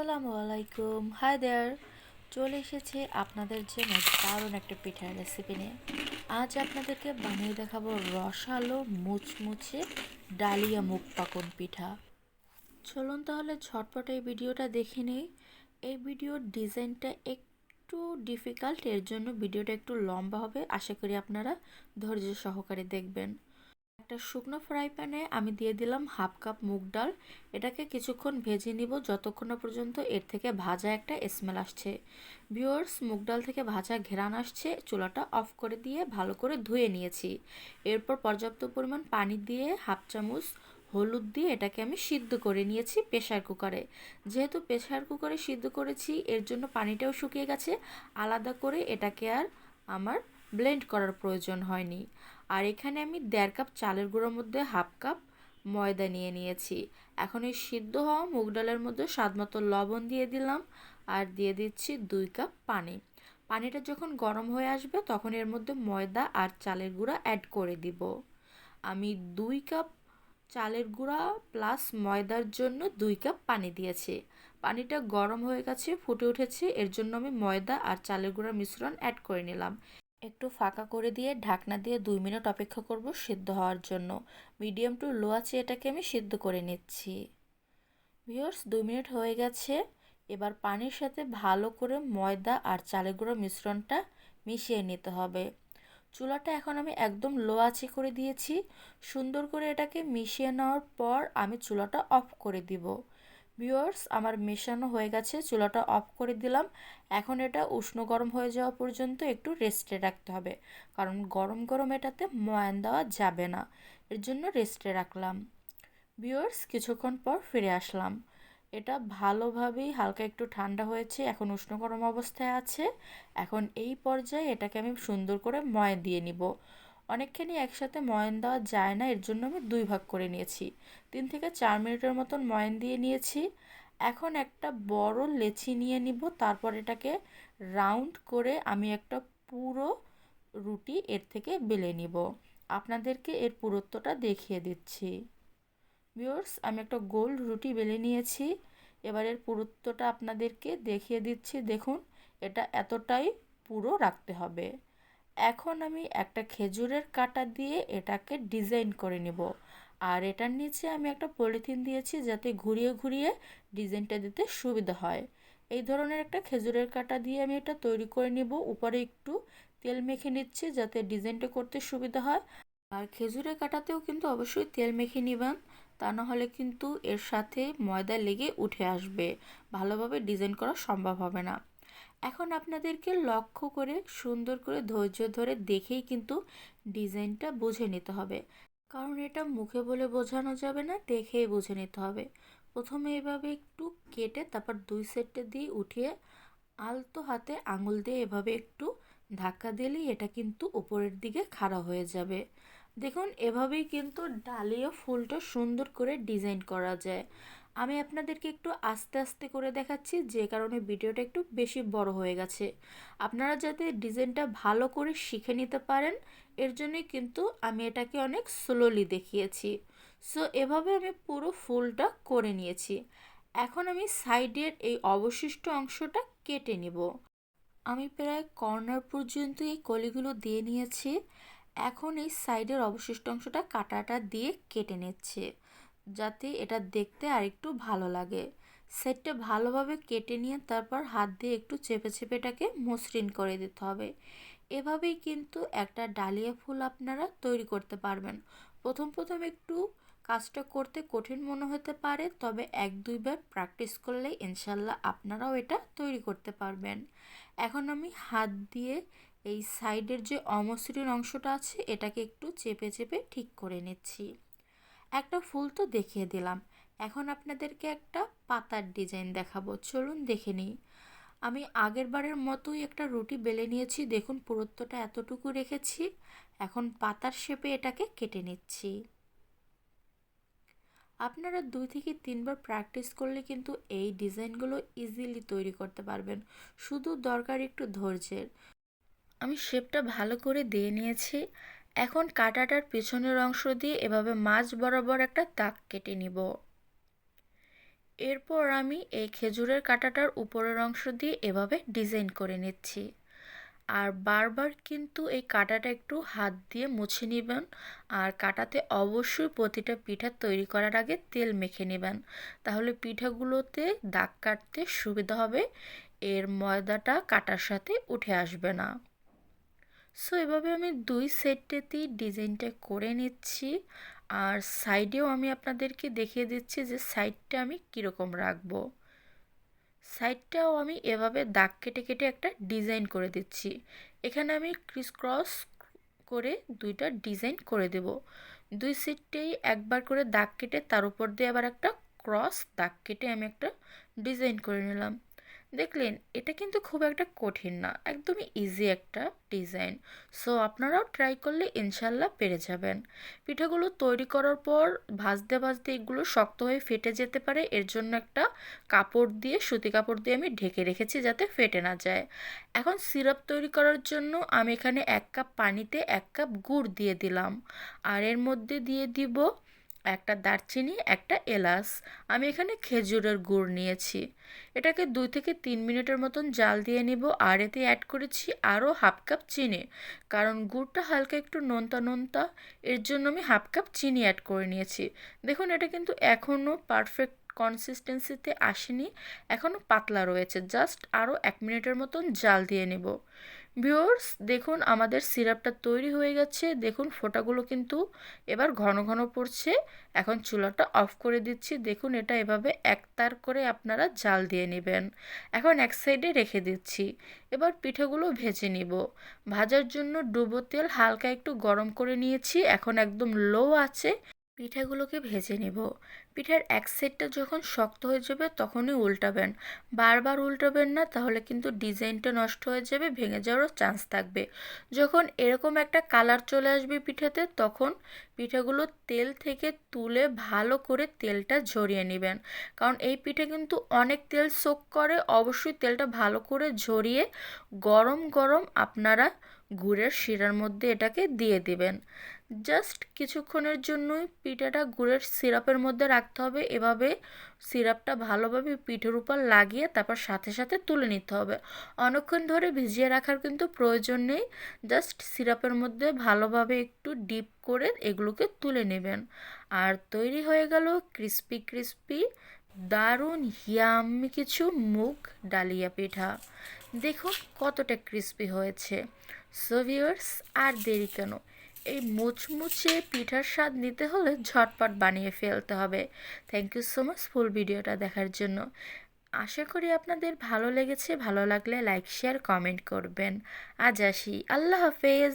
আসসালামু আলাইকুম hi there চলে এসেছে আপনাদের জন্য দারুণ একটা পিঠার রেসিপি নিয়ে। আজ আপনাদেরকে বানিয়ে দেখাবো রসালো, মুচমুচে, ডালিয়া মুখ পাকন পিঠা। চলুন তাহলে ঝটপট এই ভিডিওটা দেখে নিই। এই ভিডিওর ডিজাইনটা একটু ডিফিকাল্ট এর জন্য ভিডিওটা একটু লম্বা হবে। আশা করি আপনারা ধৈর্য সহকারে দেখবেন। একটা শুকনো ফ্রাই প্যানে আমি দিয়ে দিলাম হাফ কাপ মুগ ডাল। এটাকে কিছুক্ষণ ভেজে নিব, যতক্ষণ না পর্যন্ত এর থেকে ভাজা একটা স্মেল আসছে। ভিওর্স মুগ ডাল থেকে ভাজা ঘেরান আসছে, চুলাটা অফ করে দিয়ে ভালো করে ধুয়ে নিয়েছি। এরপর পর্যাপ্ত পরিমাণ পানি দিয়ে হাফ চামচ হলুদ দিয়ে এটাকে আমি সিদ্ধ করে নিয়েছি প্রেশার কুকারে। যেহেতু প্রেশার কুকারে সিদ্ধ করেছি, এর জন্য পানিটাও শুকিয়ে গেছে। আলাদা করে এটাকে আর আমার ব্লেন্ড করার প্রয়োজন হয়নি। আর এখানে আমি দেড় কাপ চালের গুঁড়োর মধ্যে হাফ কাপ ময়দা নিয়ে নিয়েছি। এখন এই সিদ্ধ হওয়া মুগ ডালের মধ্যে স্বাদ মতো লবণ দিয়ে দিলাম আর দিয়ে দিচ্ছি দুই কাপ পানি। পানিটা যখন গরম হয়ে আসবে তখন এর মধ্যে ময়দা আর চালের গুঁড়া অ্যাড করে দিব। আমি দুই কাপ চালের গুঁড়া প্লাস ময়দার জন্য দুই কাপ পানি দিয়েছি। পানিটা গরম হয়ে গেছে, ফুটে উঠেছে, এর জন্য আমি ময়দা আর চালের গুঁড়ার মিশ্রণ অ্যাড করে নিলাম। একটু ফাঁকা করে দিয়ে ঢাকনা দিয়ে দুই মিনিট অপেক্ষা করব সিদ্ধ হওয়ার জন্য। মিডিয়াম টু লো আছে এটাকে আমি সিদ্ধ করে নিচ্ছি। ভিওর্স দুই মিনিট হয়ে গেছে। এবার পানির সাথে ভালো করে ময়দা আর চালের গুঁড়ো মিশ্রণটা মিশিয়ে নিতে হবে। চুলাটা এখন আমি একদম লো আঁচে করে দিয়েছি। সুন্দর করে এটাকে মিশিয়ে নেওয়ার পর আমি চুলাটা অফ করে দিব। ভিউয়ার্স আমার মেশানো হয়ে গেছে, চুলাটা অফ করে দিলাম। এখন এটা উষ্ণ গরম হয়ে যাওয়া পর্যন্ত একটু রেস্টে রাখতে হবে। কারণ গরম গরম এটাতে ময়ান দেওয়া যাবে না। এর জন্য রেস্টে রাখলাম। ভিউয়ার্স কিছুক্ষণ পর ফিরে আসলাম। এটা ভালোভাবেই হালকা একটু ঠান্ডা হয়েছে, এখন উষ্ণ গরম অবস্থায় আছে। এখন এই পর্যায়ে এটাকে আমি সুন্দর করে ময় দিয়ে নিব। অনেকখানি একসাথে ময়ন দেওয়া যায় না, এর জন্য আমি দুই ভাগ করে নিয়েছি। তিন থেকে চার মিনিটের মতন ময়ন দিয়ে নিয়েছি। এখন একটা বড় লেচি নিয়ে নিব, তারপর এটাকে রাউন্ড করে আমি একটা পুরো রুটি এর থেকে বেলে নিব। আপনাদেরকে এর পুরুত্বটা দেখিয়ে দিচ্ছি। ভিউর্স আমি একটা গোল রুটি বেলে নিয়েছি। এবার এর পুরুত্বটা আপনাদেরকে দেখিয়ে দিচ্ছি। দেখুন, এটা এতটাই পুরো রাখতে হবে। এখন আমি একটা খেজুরের কাটা দিয়ে এটাকে ডিজাইন করে নেব। আর এটার নিচে আমি একটা পলিথিন দিয়েছি যাতে ঘুরিয়ে ঘুরিয়ে ডিজাইনটা দিতে সুবিধা হয়। এই ধরনের একটা খেজুরের কাটা দিয়ে আমি এটা তৈরি করে নিব। উপরে একটু তেল মেখে নিচ্ছি যাতে ডিজাইনটা করতে সুবিধা হয়। আর খেজুরের কাটাতেও কিন্তু অবশ্যই তেল মেখে নেবেন, তা না হলে কিন্তু এর সাথে ময়দা লেগে উঠে আসবে। ভালোভাবে ডিজাইন করা সম্ভব হবে না। এখন আপনাদেরকে লক্ষ্য করে, সুন্দর করে, ধৈর্য ধরে দেখেই কিন্তু ডিজাইনটা বুঝে নিতে হবে। কারণ এটা মুখে বলে বোঝানো যাবে না, দেখেই বুঝে নিতে হবে। প্রথমে এভাবে একটু কেটে, তারপর দুই সেটটা দিয়ে উঠিয়ে আলতো হাতে আঙুল দিয়ে এভাবে একটু ধাক্কা দিলেই এটা কিন্তু উপরের দিকে খাড়া হয়ে যাবে। দেখুন, এভাবেই কিন্তু ডালিয়া ফুলটা সুন্দর করে ডিজাইন করা যায়। আমি আপনাদেরকে একটু আস্তে আস্তে করে দেখাচ্ছি, যে কারণে ভিডিওটা একটু বেশি বড় হয়ে গেছে। আপনারা যাতে ডিজাইনটা ভালো করে শিখে নিতে পারেন, এর জন্যই কিন্তু আমি এটাকে অনেক স্লোলি দেখিয়েছি। সো এভাবে আমি পুরো ফুলটা করে নিয়েছি। এখন আমি সাইডের এই অবশিষ্ট অংশটা কেটে নিব। আমি প্রায় কর্নার পর্যন্ত এই কলিগুলো দিয়ে নিয়েছি। এখন এই সাইডের অবশিষ্ট অংশটা কাটাটা দিয়ে কেটে নিচ্ছে। যাতে এটা দেখতে আর একটু ভালো লাগে। সেটটা ভালোভাবে কেটে নিয়ে তারপর হাত দিয়ে একটু চেপে চেপে এটাকে মসৃণ করে দিতে হবে। এভাবেই কিন্তু একটা ডালিয়া ফুল আপনারা তৈরি করতে পারবেন। প্রথম প্রথম একটু কাজটা করতে কঠিন মনে হতে পারে, তবে এক দুইবার প্র্যাকটিস করলে ইনশাল্লাহ আপনারাও এটা তৈরি করতে পারবেন। এখন আমি হাত দিয়ে এই সাইডের যে অমসৃণ অংশটা আছে, এটাকে একটু চেপে চেপে ঠিক করে নিচ্ছি। একটা ফুল তো দেখিয়ে দিলাম। এখন আপনাদেরকে একটা পাতার ডিজাইন দেখাবো। চলুন দেখে নিই। আমি আগের বারের মতোই একটা রুটি বেলে নিয়েছি। দেখুন, পুরুত্বটা এতটুকু রেখেছি। এখন পাতার শেপে এটাকে কেটে নিচ্ছি। আপনারা দুই থেকে তিনবার প্র্যাকটিস করলে কিন্তু এই ডিজাইনগুলো ইজিলি তৈরি করতে পারবেন। শুধু দরকার একটু ধৈর্যের। আমি শেপটা ভালো করে দিয়ে নিয়েছি। এখন কাটাটার পিছনের অংশ দিয়ে এভাবে মাছ বরাবর একটা দাগ কেটে নিব। এরপর আমি এই খেজুরের কাঁটাটার উপরের অংশ দিয়ে এভাবে ডিজাইন করে নিচ্ছি। আর বারবার কিন্তু এই কাঁটাটা একটু হাত দিয়ে মুছে নেবেন আর কাঁটাতে অবশ্যই প্রতিটা পিঠা তৈরি করার আগে তেল মেখে নেবেন। তাহলে পিঠাগুলোতে দাগ কাটতে সুবিধা হবে, এর ময়দাটা কাটার সাথে উঠে আসবে না। সো এভাবে আমি দুই সেটটাতেই ডিজাইনটা করে নিচ্ছি। আর সাইডেও আমি আপনাদেরকে দেখিয়ে দিচ্ছি যে সাইডটা আমি কীরকম রাখব। সাইডটাও আমি এভাবে দাগ কেটে কেটে একটা ডিজাইন করে দিচ্ছি। এখানে আমি ক্রিস ক্রস করে দুইটা ডিজাইন করে দেব। দুই সিটটেই একবার করে দাগ কেটে তার উপর দিয়ে আবার একটা ক্রস দাগ কেটে আমি একটা ডিজাইন করে নিলাম। দেখলেন, এটা কিন্তু খুব একটা কঠিন না, একদমই ইজি একটা ডিজাইন সো আপনারাও ট্রাই করলে ইনশাল্লাহ পেরে যাবেন। পিঠাগুলো তৈরি করার পর ভাজতে ভাজতে এগুলো শক্ত হয়ে ফেটে যেতে পারে। এর জন্য একটা কাপড় দিয়ে, সুতি কাপড় দিয়ে আমি ঢেকে রেখেছি যাতে ফেটে না যায়। এখন সিরাপ তৈরি করার জন্য আমি এখানে এক কাপ পানিতে এক কাপ গুড় দিয়ে দিলাম। আর এর মধ্যে দিয়ে দিব একটা দারচিনি, একটা এলাচ। আমি এখানে খেজুরের গুড় নিয়েছি। এটাকে দুই থেকে তিন মিনিটের মতন জাল দিয়ে নিব আর এতে অ্যাড করেছি আরও হাফ কাপ চিনি। কারণ গুড়টা হালকা একটু নোনতা নোনতা, এর জন্য আমি হাফ কাপ চিনি অ্যাড করে নিয়েছি। দেখুন, এটা কিন্তু এখনও পারফেক্ট কনসিস্টেন্সিতে আসেনি, এখনও পাতলা রয়েছে। জাস্ট আরও এক মিনিটের মতন জাল দিয়ে নেব। ভিউয়ার্স দেখুন আমাদের সিরাপটা তৈরি হয়ে গেছে। দেখুন ফোঁটাগুলো কিন্তু এবার ঘন ঘন পড়ছে। এখন চুলাটা অফ করে দিচ্ছি। দেখুন এটা এভাবে একতার করে আপনারা জাল দিয়ে নেবেন। এখন এক সাইডে রেখে দিচ্ছি। এবার পিঠেগুলো ভেজে নিব। ভাজার জন্য ডুবো তেল হালকা একটু গরম করে নিয়েছি। এখন একদম লো আছে। পিঠাগুলোকে ভেজে নেব। পিঠার এক সাইডটা যখন শক্ত হয়ে যাবে তখনই উল্টাবেন। বারবার উল্টাবেন না, তাহলে কিন্তু ডিজাইনটা নষ্ট হয়ে যাবে, ভেঙে যাওয়ারও চান্স থাকবে। যখন এরকম একটা কালার চলে আসবে পিঠাতে, তখন পিঠাগুলো তেল থেকে তুলে ভালো করে তেলটা ঝরিয়ে নেবেন। কারণ এই পিঠে কিন্তু অনেক তেল সোক করে, অবশ্যই তেলটা ভালো করে ঝরিয়ে গরম গরম আপনারা গুড়ের শিরার মধ্যে এটাকে দিয়ে দিবেন। জাস্ট কিছুক্ষণের জন্যই পিঠাটা গুড়ের সিরাপের মধ্যে রাখতে হবে। এভাবে সিরাপটা ভালোভাবে পিঠের উপর লাগিয়ে তারপর সাথে সাথে তুলে নিতে হবে। অনেকক্ষণ ধরে ভিজিয়ে রাখার কিন্তু প্রয়োজন নেই। জাস্ট সিরাপের মধ্যে ভালোভাবে একটু ডিপ করে এগুলোকে তুলে নেবেন। আর তৈরি হয়ে গেল ক্রিস্পি ক্রিস্পি, দারুণ হিয়ামি কিছু মুগ ডালিয়া পিঠা। দেখুন কতটা ক্রিস্পি হয়েছে। সো ভিউয়ার্স আর দেরি কেন? এই মুচমুচে পিঠার স্বাদ নিতে হলে ঝটপট বানিয়ে ফেলতে হবে। Thank you so much full ভিডিওটা দেখার জন্য। আশা করি আপনাদের ভালো লেগেছে, ভালো লাগলে লাইক শেয়ার কমেন্ট করবেন। আজ আসি। আল্লাহ হাফেজ।